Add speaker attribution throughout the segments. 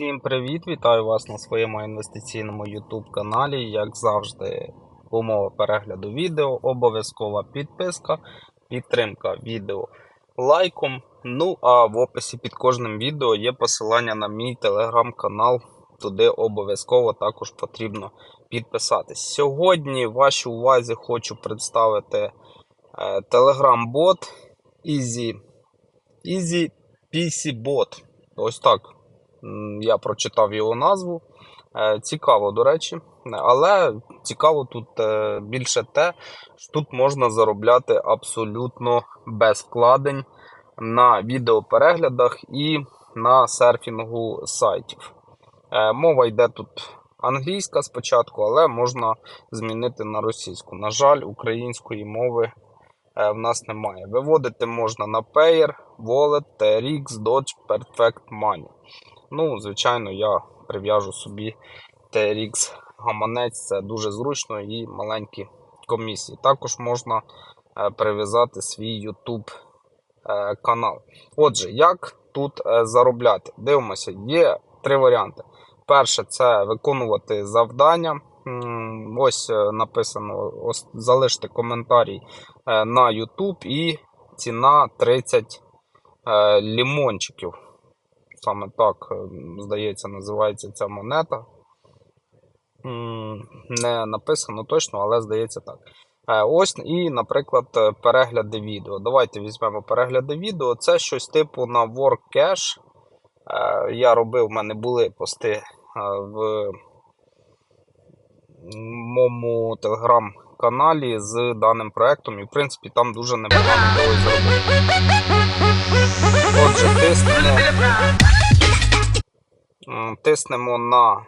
Speaker 1: Всім привіт! Вітаю вас на своєму інвестиційному YouTube каналі. Як завжди, умова перегляду відео, обов'язкова підписка, підтримка відео лайком. Ну а в описі під кожним відео є посилання на мій телеграм-канал. Туди обов'язково також потрібно підписатись. Сьогодні вашій увазі хочу представити телеграм-бот Easy, Easy PC Bot. Ось так я прочитав його назву. Е, Цікаво, до речі. Але цікаво тут е, більше те, що тут можна заробляти абсолютно без вкладень на відеопереглядах і на серфінгу сайтів. Е, Мова йде тут англійська спочатку, але можна змінити на російську. На жаль, української мови в нас немає. Виводити можна на Payer, Wallet, TRX, Dodge, Perfect Money. Ну, звичайно, я прив'яжу собі TRX гаманець, це дуже зручно і маленькі комісії. Також можна е, прив'язати свій YouTube е, канал. Отже, як тут е, заробляти? Дивимося, є три варіанти. Перше, це виконувати завдання. Ось написано: ось, залиште коментарій е, на YouTube і ціна 30 е, лімончиків. Саме так, е, здається, називається ця монета. Не написано точно, але здається так. Е, Ось і, наприклад, е, перегляди відео. Давайте візьмемо перегляди відео. Це щось типу на WorkCash. Я робив, в мене були пости в моєму телеграм-каналі з даним проектом. І, в принципі, там дуже непогано вдалося зробити. Отже, тиснемо, тиснемо на е,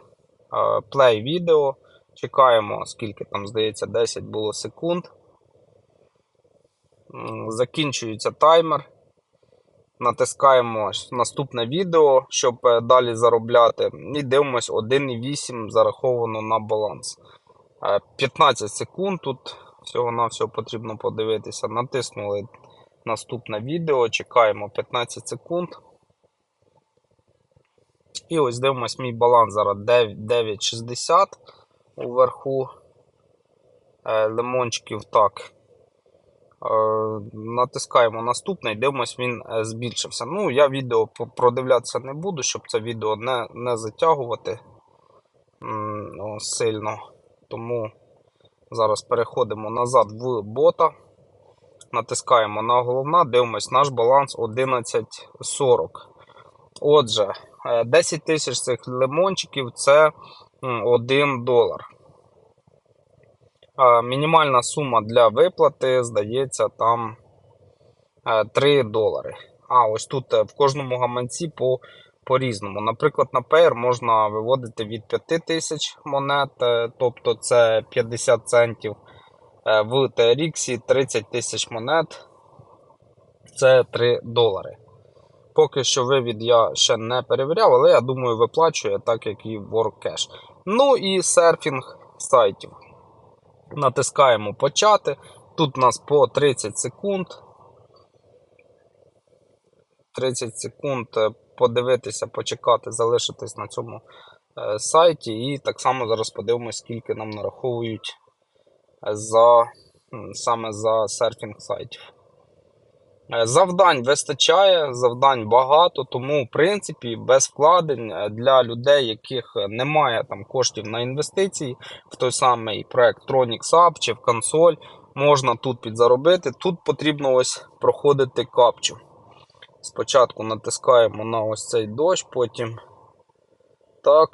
Speaker 1: play відео. Чекаємо, скільки там, здається, 10 було секунд. Закінчується таймер. Натискаємо наступне відео, щоб е, далі заробляти. І дивимось 1,8 зараховано на баланс. Е, 15 секунд тут всього-навсього потрібно подивитися. Натиснули наступне відео, чекаємо 15 секунд. І ось дивимось, мій баланс зараз 9,60 уверху е, лимончиків. Так. Е, Натискаємо наступний, дивимось, він е, збільшився. Ну, я відео продивлятися не буду, щоб це відео не, не затягувати ну, сильно. Тому зараз переходимо назад в бота. Натискаємо на головна, дивимось, наш баланс 11.40. Отже, е, 10 тисяч цих лимончиків це 1 долар. Мінімальна сума для виплати, здається, там е, 3 долари. А, ось тут е, в кожному гаманці по, по-різному. Наприклад, на Payer можна виводити від 5 тисяч монет, е, тобто це 50 центів. Е, В TRX 30 тисяч монет. Це 3 долари. Поки що вивід я ще не перевіряв, але я думаю, виплачує так, як і WorkCash. Ну і серфінг сайтів. Натискаємо почати. Тут у нас по 30 секунд. 30 секунд е, подивитися, почекати, залишитись на цьому е, сайті. І так само зараз подивимось, скільки нам нараховують за, саме за серфінг сайтів. Е, Завдань вистачає, завдань багато, тому, в принципі, без вкладень для людей, яких немає там коштів на інвестиції в той самий проект Tronix App чи в консоль, можна тут підзаробити. Тут потрібно ось проходити капчу. Спочатку натискаємо на ось цей дощ, потім так,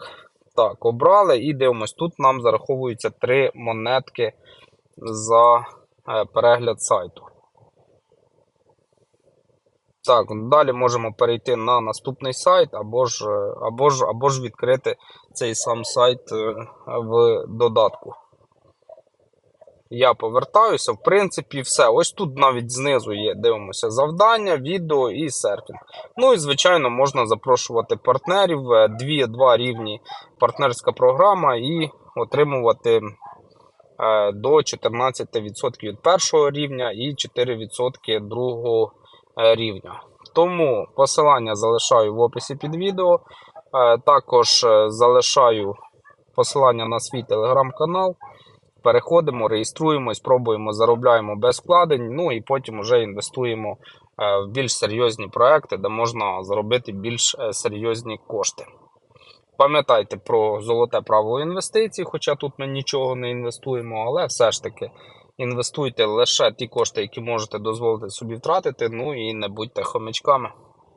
Speaker 1: так, обрали і дивимось, тут нам зараховуються 3 монетки за е, перегляд сайту. Так, далі можемо перейти на наступний сайт, або ж, е, або ж, або ж відкрити цей сам сайт е, в додатку. Я повертаюся, в принципі, все. Ось тут навіть знизу є, дивимося, завдання, відео і серфінг. Ну і, звичайно, можна запрошувати партнерів, е, дві, два рівні партнерська програма і отримувати е, до 14% від першого рівня і 4% другого е, рівня. Тому посилання залишаю в описі під відео. Також залишаю посилання на свій телеграм-канал. Переходимо, реєструємось, пробуємо, заробляємо без вкладень, ну і потім вже інвестуємо е, в більш серйозні проекти, де можна заробити більш е, серйозні кошти. Пам'ятайте про золоте правило інвестицій, хоча тут ми нічого не інвестуємо, але все ж таки інвестуйте лише ті кошти, які можете дозволити собі втратити, ну і не будьте хомячками.